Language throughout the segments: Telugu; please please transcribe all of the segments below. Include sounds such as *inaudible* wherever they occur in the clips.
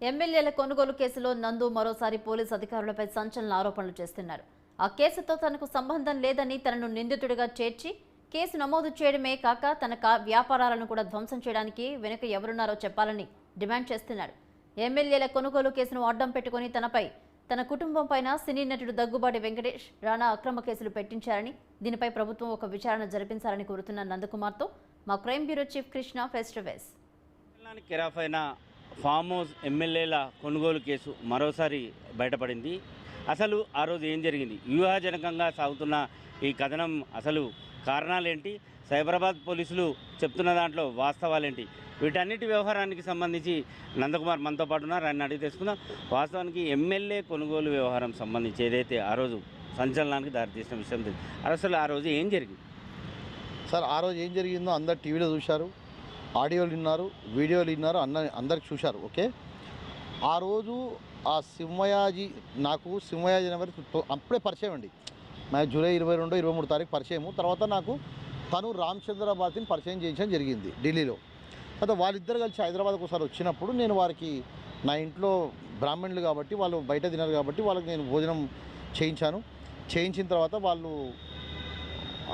ఎమ్మెల్యేల కొనుగోలు కేసులో నందు మరోసారి పోలీసు అధికారులపై సంచలన ఆరోపణలు చేస్తున్నారు. ఆ కేసుతో తనకు సంబంధం లేదని తనను నిందితుడిగా చేర్చి కేసు నమోదు చేయడమే కాక తన కా- వ్యాపారాలను కూడా ధ్వంసం చేయడానికి వెనుక ఎవరున్నారో చెప్పాలని డిమాండ్ చేస్తున్నారు. ఎమ్మెల్యేల కొనుగోలు కేసును అడ్డం పెట్టుకుని తనపై తన కుటుంబం పైన సినీ నటుడు దగ్గుబాటి వెంకటేష్ రాణా అక్రమ కేసులు పెట్టించారని దీనిపై ప్రభుత్వం ఒక విచారణ జరిపించాలని కోరుతున్న నందకుమార్తో మా crime bureau chief Krishna face to face. Farm house ఎమ్మెల్యేల కొనుగోలు కేసు మరోసారి బయటపడింది. అసలు ఆ రోజు ఏం జరిగింది? వ్యూహాజనకంగా సాగుతున్న ఈ కథనం అసలు కారణాలేంటి? సైబరాబాద్ పోలీసులు చెప్తున్న దాంట్లో వాస్తవాలేంటి? వీటన్నిటి వ్యవహారానికి సంబంధించి నందకుమార్ మనతో పాటు ఉన్నారు. ఆయన అడిగి తెలుసుకుందాం. వాస్తవానికి ఎమ్మెల్యే కొనుగోలు వ్యవహారం సంబంధించి ఏదైతే ఆ రోజు సంచలనానికి దారితీసిన విషయం తెలియదు అసలు ఆ రోజు ఏం జరిగింది? సార్ ఆ రోజు ఏం జరిగిందో అందరు టీవీలో చూశారు. ఆడియోలు విన్నారు వీడియోలు విన్నారు అన్న అందరికి చూశారు ఓకే? ఆ రోజు ఆ సింహయాజీ నాకు సింహయాజీ నెంబర్ అప్పుడే పరిచయం అండి. నా జూలై ఇరవై రెండు ఇరవై మూడు తారీఖు పరిచయము. తర్వాత నాకు తను రామచంద్రాబాద్ని పరిచయం చేయించడం జరిగింది ఢిల్లీలో. తర్వాత వాళ్ళిద్దరు కలిసి హైదరాబాద్కి ఒకసారి వచ్చినప్పుడు నేను వారికి నా ఇంట్లో బ్రాహ్మణులు కాబట్టి వాళ్ళు బయట తినరు కాబట్టి వాళ్ళకి నేను భోజనం చేయించాను. చేయించిన తర్వాత వాళ్ళు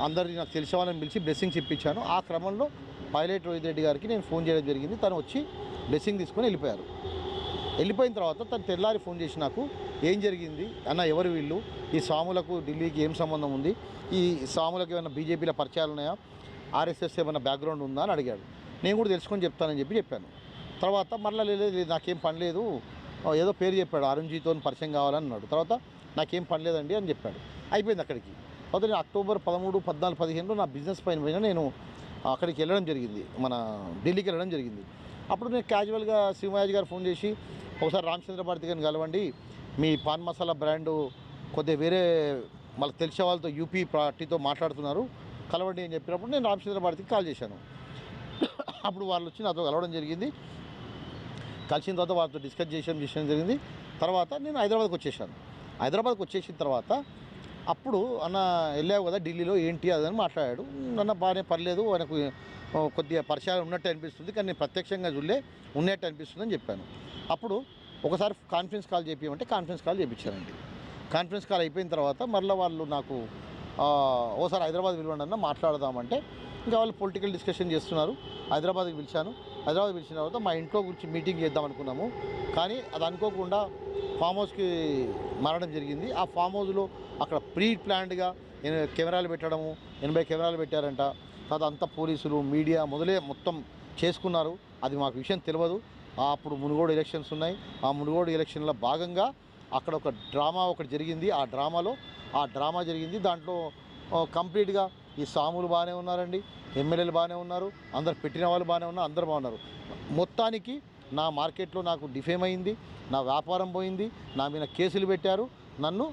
అందరినీ నాకు తెలిసిన వాళ్ళని పిలిచి బ్లెస్సింగ్స్ ఇప్పించాను. ఆ క్రమంలో పైలట్ రోహిత్ రెడ్డి గారికి నేను ఫోన్ చేయడం జరిగింది. తను వచ్చి బ్లెస్సింగ్ తీసుకొని వెళ్ళిపోయారు. వెళ్ళిపోయిన తర్వాత తను తెల్లారి ఫోన్ చేసి నాకు ఏం జరిగింది? అన్న ఎవరు వీళ్ళు? ఈ స్వాములకు ఢిల్లీకి ఏం సంబంధం ఉంది? ఈ స్వాములకు ఏమైనా బీజేపీలో పరిచయాలు ఉన్నాయా? ఆర్ఎస్ఎస్ ఏమైనా బ్యాక్గ్రౌండ్ ఉందా? అని అడిగాడు. నేను కూడా తెలుసుకొని చెప్తానని చెప్పి చెప్పాను. తర్వాత మరలా లేదు లేదు నాకేం పని లేదు. ఏదో పేరు చెప్పాడు. అరుణ్జీతో పరిచయం కావాలని అన్నాడు. తర్వాత నాకేం పని లేదండి అని చెప్పాడు. అయిపోయింది అక్కడికి. తర్వాత నేను అక్టోబర్ పదమూడు పద్నాలుగు పదిహేనులో నా బిజినెస్ పైన పైన నేను అక్కడికి వెళ్ళడం జరిగింది. మన ఢిల్లీకి వెళ్ళడం జరిగింది. అప్పుడు నేను క్యాజువల్గా శ్రీమయాజ్ గారు ఫోన్ చేసి ఒకసారి రామచంద్ర భారతి గారిని కలవండి. మీ పాన్ మసాలా బ్రాండ్ కొద్దిగా వేరే మళ్ళీ తెలిసే వాళ్ళతో యూపీ పార్టీతో మాట్లాడుతున్నారు. కలవండి అని చెప్పినప్పుడు నేను రామచంద్ర భారతికి కాల్ చేశాను. అప్పుడు వాళ్ళు వచ్చి నాతో కలవడం జరిగింది. కలిసిన తర్వాత వాళ్ళతో డిస్కస్ చేసాం చేయడం జరిగింది. తర్వాత నేను హైదరాబాద్కి వచ్చేసాను. హైదరాబాద్కి వచ్చేసిన తర్వాత అప్పుడు అన్న వెళ్ళావు కదా ఢిల్లీలో ఏంటి అదని మాట్లాడాడు. అన్న బాగానే పర్లేదు ఆయనకు కొద్దిగా పరిచయాలు ఉన్నట్టు అనిపిస్తుంది కానీ నేను ప్రత్యక్షంగా చూడలే ఉన్నట్టు అనిపిస్తుంది అని చెప్పాను. అప్పుడు ఒకసారి కాన్ఫరెన్స్ కాల్ చేపించమంటే కాన్ఫరెన్స్ కాల్ చేయించానండి కాన్ఫరెన్స్ కాల్ అయిపోయిన తర్వాత మరలా వాళ్ళు నాకు ఓసారి హైదరాబాద్ పిలవండి అన్న మాట్లాడదామంటే ఇంకా వాళ్ళు పొలిటికల్ డిస్కషన్ చేస్తున్నారు. హైదరాబాద్కి పిలిచాను. హైదరాబాద్ పిలిచిన తర్వాత మా ఇంట్లో గురించి మీటింగ్ చేద్దాం అనుకున్నాము. కానీ అది అనుకోకుండా ఫామ్ హౌస్కి మారడం జరిగింది. ఆ ఫామ్ హౌస్లో అక్కడ ప్రీ ప్లాన్డ్గా కెమెరాలు పెట్టడము ఎనభై కెమెరాలు పెట్టారంట. తర్వాత అంతా పోలీసులు మీడియా మొదలే మొత్తం చేసుకున్నారు. అది మాకు విషయం తెలియదు. అప్పుడు మునుగోడు ఎలక్షన్స్ ఉన్నాయి. ఆ మునుగోడు ఎలక్షన్లో భాగంగా అక్కడ ఒక డ్రామా ఒకటి జరిగింది. ఆ డ్రామాలో ఆ డ్రామా జరిగింది. దాంట్లో కంప్లీట్గా ఈ సాములు బాగానే ఉన్నారండి ఎమ్మెల్యేలు బాగానే ఉన్నారు అందరు పెట్టిన వాళ్ళు బాగానే ఉన్నారు అందరు బాగున్నారు. మొత్తానికి నా మార్కెట్లో నాకు డిఫేమ్ అయింది నా వ్యాపారం పోయింది నా మీద కేసులు పెట్టారు నన్ను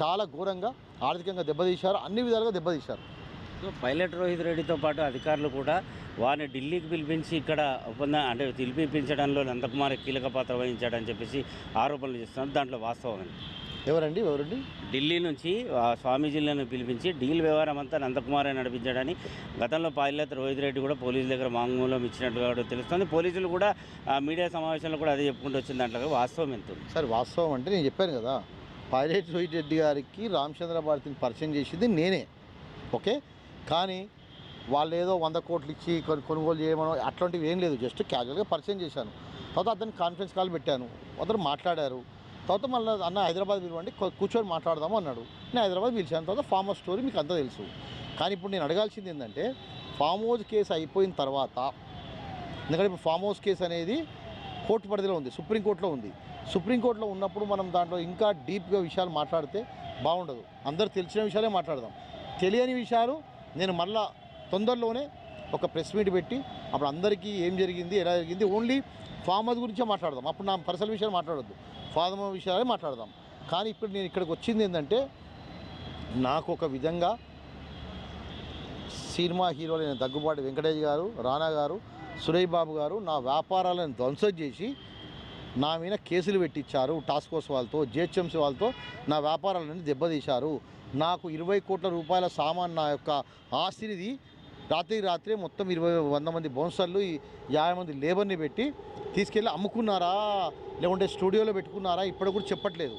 చాలా ఘోరంగా ఆర్థికంగా దెబ్బతీశారు అన్ని విధాలుగా దెబ్బతీశారు. సో పైలట్ రోహిత్ రెడ్డితో పాటు అధికారులు కూడా వారిని ఢిల్లీకి పిలిపించి ఇక్కడ ఒప్పందం అంటే పిలిపించడంలో నందకుమార్ కీలక పాత్ర వహించాడని చెప్పేసి ఆరోపణలు చేస్తున్నారు. దాంట్లో వాస్తవం ఎవరండి ఎవరండి? ఢిల్లీ నుంచి ఆ స్వామీజీలను పిలిపించి డీల్ వ్యవహారం అంతా నందకుమారే నడిపించాడని గతంలో పైలట్ రోహిత్ రెడ్డి కూడా పోలీసుల దగ్గర వాంగ్మూలం ఇచ్చినట్టుగా తెలుస్తుంది. పోలీసులు కూడా ఆ, మీడియా సమావేశంలో కూడా అదే చెప్పుకుంటూ వచ్చిన దాంట్లో వాస్తవం ఎంత? సరే వాస్తవం అంటే నేను చెప్పాను కదా పైలట్ రోహిత్ రెడ్డి గారికి రామచంద్ర భారతిని పరిచయం చేసింది నేనే ఓకే? కానీ వాళ్ళు ఏదో వంద కోట్లు ఇచ్చి కొను- కొనుగోలు చేయమనో అట్లాంటివి ఏం లేదు. జస్ట్ క్యాజువల్గా పరిచయం చేశాను. తర్వాత అతను కాన్ఫరెన్స్ కాల్ పెట్టాను. అతను మాట్లాడారు. తర్వాత మళ్ళీ అన్న హైదరాబాద్ పిలవండి కూర్చొని మాట్లాడదాము అన్నాడు. నేను హైదరాబాద్ పిలిచాను. తర్వాత ఫామ్ హౌస్ స్టోరీ మీకు అంతా తెలుసు. కానీ ఇప్పుడు నేను అడగాల్సింది ఏంటంటే ఫామ్ హౌస్ కేసు అయిపోయిన తర్వాత ఎందుకంటే ఇప్పుడు ఫామ్ హౌస్ కేసు అనేది కోర్టు పరిధిలో ఉంది సుప్రీంకోర్టులో ఉంది. సుప్రీంకోర్టులో ఉన్నప్పుడు మనం దాంట్లో ఇంకా డీప్గా విషయాలు మాట్లాడితే బాగుండదు. అందరు తెలిసిన విషయాలే మాట్లాడదాం. తెలియని విషయాలు నేను మళ్ళా తొందరలోనే ఒక ప్రెస్ మీట్ పెట్టి అప్పుడు అందరికీ ఏం జరిగింది ఎలా జరిగింది ఓన్లీ ఫార్మర్స్ గురించే మాట్లాడదాం. అప్పుడు నా పర్సనల్ విషయాలు మాట్లాడద్దు. ఫామ్ విషయాలే మాట్లాడదాం. కానీ ఇప్పుడు నేను ఇక్కడికి వచ్చింది ఏంటంటే నాకు ఒక విధంగా సినిమా హీరోలైన దగ్గుబాటి వెంకటేష్ గారు రానా గారు సురేష్ బాబు గారు నా వ్యాపారాలను ధ్వంసం చేసి నా మీద కేసులు పెట్టించారు. టాస్క్ ఫోర్స్ వాళ్ళతో జిహెచ్ఎంసీ వాళ్ళతో నా వ్యాపారాలను దెబ్బతీశారు. నాకు ఇరవై కోట్ల రూపాయల సామాన్ నా యొక్క ఆస్తినిది రాత్రి రాత్రి మొత్తం ఇరవై వంద మంది బౌన్సర్లు యాభై మంది లేబర్ని పెట్టి తీసుకెళ్ళి అమ్ముకున్నారా? లేకుంటే స్టూడియోలో పెట్టుకున్నారా? ఇప్పుడు కూడా చెప్పట్లేదు.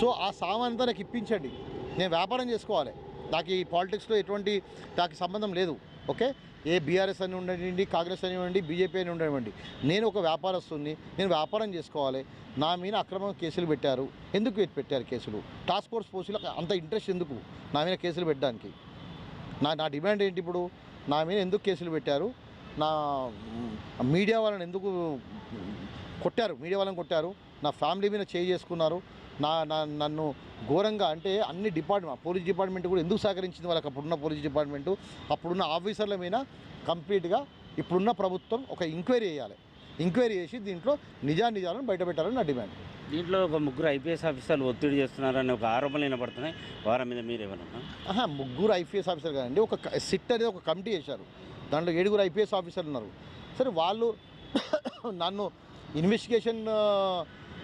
సో ఆ సామాన్ అంతా నాకు ఇప్పించండి. నేను వ్యాపారం చేసుకోవాలి. నాకు ఈ పాలిటిక్స్లో ఎటువంటి నాకు సంబంధం లేదు. ఓకే? ఏ బీఆర్ఎస్ అని ఉండనివ్వండి కాంగ్రెస్ అని ఉండండి బీజేపీ అని ఉండనివ్వండి. నేను ఒక వ్యాపారస్తుని నేను వ్యాపారం చేసుకోవాలి. నా మీద అక్రమ కేసులు పెట్టారు. ఎందుకు పెట్టారు కేసులు? టాస్క్ ఫోర్స్ పోస్టులకు అంత ఇంట్రెస్ట్ ఎందుకు? నా మీద కేసులు పెట్టడానికి. నా నా డిమాండ్ ఏంటి ఇప్పుడు? నా మీద ఎందుకు కేసులు పెట్టారు? నా మీడియా వాళ్ళని ఎందుకు కొట్టారు? మీడియా వాళ్ళని కొట్టారు? నా ఫ్యామిలీ మీద చేయి చేసుకున్నారు. నా నా నన్ను ఘోరంగా అంటే అన్ని డిపార్ట్మెంట్ పోలీస్ డిపార్ట్మెంట్ కూడా ఎందుకు సహకరించింది? వాళ్ళకి అప్పుడున్న పోలీస్ డిపార్ట్మెంటు అప్పుడున్న ఆఫీసర్ల మీద కంప్లీట్గా ఇప్పుడున్న ప్రభుత్వం ఒక ఎంక్వైరీ చేయాలి. ఎంక్వైరీ చేసి దీంట్లో నిజా నిజాలను బయటపెట్టాలని నా డిమాండ్. దీంట్లో ఒక ముగ్గురు ఐపీఎస్ ఆఫీసర్లు ఒత్తిడి చేస్తున్నారని ఒక ఆరోపణలు వినపడుతున్నాయి. వారి మీద మీరు ఏమన్నా ఆహా, ముగ్గురు ఐపీఎస్ ఆఫీసర్ కాదండి. ఒక సిట్ అనేది ఒక కమిటీ చేశారు. దాంట్లో ఏడుగురు ఐపీఎస్ ఆఫీసర్లు ఉన్నారు. సరే వాళ్ళు *coughs* నన్ను ఇన్వెస్టిగేషన్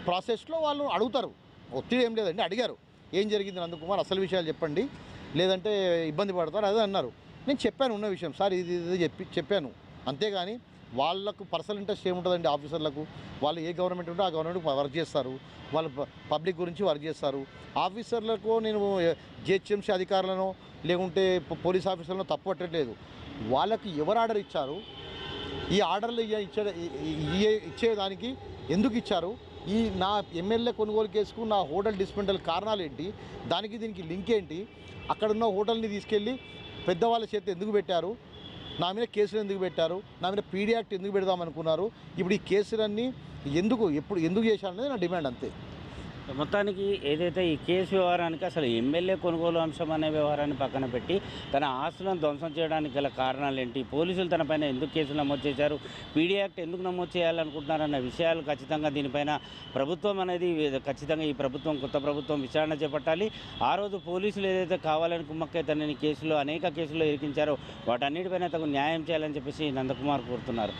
ప్రాసెస్లో వాళ్ళు అడుగుతారు. ఒత్తిడి ఏం లేదండి అడిగారు. ఏం జరిగింది నందకుమార్ అసలు విషయాలు చెప్పండి. లేదంటే ఇబ్బంది పడతారు అదే అన్నారు. నేను చెప్పాను ఉన్న విషయం. సార్ ఇది ఇది చెప్పి చెప్పాను. అంతేగాని వాళ్ళకు పర్సనల్ ఇంట్రెస్ట్ ఏముంటుందండి ఆఫీసర్లకు? వాళ్ళు ఏ గవర్నమెంట్ ఉంటే ఆ గవర్నమెంట్ వర్క్ చేస్తారు. వాళ్ళు ప- పబ్లిక్ గురించి వర్క్ చేస్తారు. ఆఫీసర్లకు నేను జిహెచ్ఎంసీ అధికారులను లేకుంటే పోలీస్ ఆఫీసర్లను తప్పు పట్టట్లేదు. వాళ్ళకి ఎవరు ఆర్డర్ ఇచ్చారు? ఈ ఆర్డర్లు ఇచ్చే ఇచ్చేదానికి ఎందుకు ఇచ్చారు? ఈ నా ఎమ్మెల్యే కొనుగోలు కేసుకు నా హోటల్ డిస్మెంటల్ కారణాలు ఏంటి? దానికి దీనికి లింక్ ఏంటి? అక్కడున్న హోటల్ని తీసుకెళ్ళి పెద్దవాళ్ళ చేతి ఎందుకు పెట్టారు? నా మీద కేసులు ఎందుకు పెట్టారు? నా మీద పీడీ యాక్ట్ ఎందుకు పెడదాం అనుకున్నారు ఇప్పుడు ఈ కేసులన్నీ ఎందుకు ఎప్పుడు ఎందుకు చేశారనేది నా డిమాండ్ అంతే. మొత్తానికి ఏదైతే ఈ కేసు వ్యవహారానికి అసలు ఎమ్మెల్యే కొనుగోలు అంశం అనే వ్యవహారాన్ని పక్కన పెట్టి తన ఆస్తులను ధ్వంసం చేయడానికి గల కారణాలు ఏంటి? పోలీసులు తన పైన ఎందుకు కేసులు నమోదు చేశారు? పీడీ యాక్ట్ ఎందుకు నమోదు చేయాలనుకుంటున్నారన్న విషయాలు ఖచ్చితంగా దీనిపైన ప్రభుత్వం అనేది ఖచ్చితంగా ఈ ప్రభుత్వం కొత్త ప్రభుత్వం విచారణ చేపట్టాలి. ఆ రోజు పోలీసులు ఏదైతే కావాలని కుమ్మక్కై తనని కేసులో అనేక కేసుల్లో ఇరికించారో వాటన్నిటిపైన తగు న్యాయం చేయాలని చెప్పేసి నందకుమార్ కోరుతున్నారు.